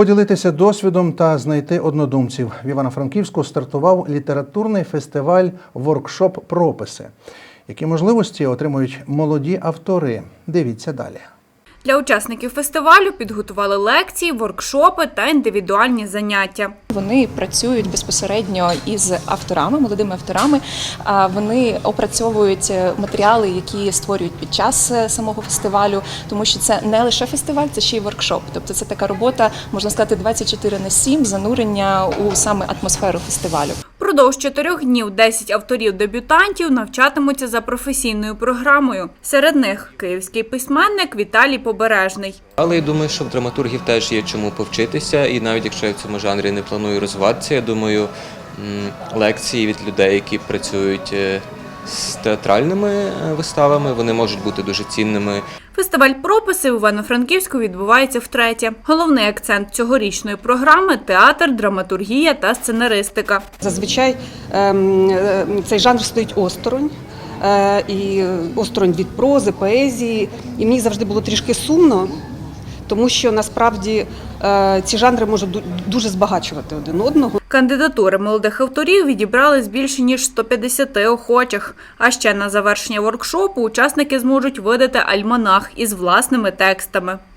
Поділитися досвідом та знайти однодумців в Івано-Франківську стартував літературний фестиваль Воркшоп Прописи. Які можливості отримують молоді автори? Дивіться далі. Для учасників фестивалю підготували лекції, воркшопи та індивідуальні заняття. Вони працюють безпосередньо із авторами, молодими авторами. Вони опрацьовують е, матеріали, які створюють під час е, самого фестивалю, тому що це не лише фестиваль, це ще й воркшоп. Тобто це така робота, можна сказати, 24 на 7, занурення у саме атмосферу фестивалю. Продовж чотирьох днів 10 авторів-дебютантів навчатимуться за професійною програмою. Серед них київський письменник Віталій Побережний. Але я думаю, що в драматургів теж є чому повчитися, і навіть якщо я в цьому жанрі не планую розвиватися, я думаю, лекції від людей, які працюють е, з театральними е, виставами, вони можуть бути дуже цінними. Фестиваль прописи в Івано-Франківську відбувається втретє. Головний акцент цьогорічної програми театр, драматургія та сценаристика. Зазвичай ем, е, цей жанр стоїть осторонь. е, І осторонь від прози, поезії. І мені завжди було трішки сумно, тому що насправді е, ці жанри можуть дуже збагачувати один одного. Кандидатури молодих авторів відібрали з більше ніж 150 охочих. А ще на завершення воркшопу учасники зможуть видати альманах із власними текстами.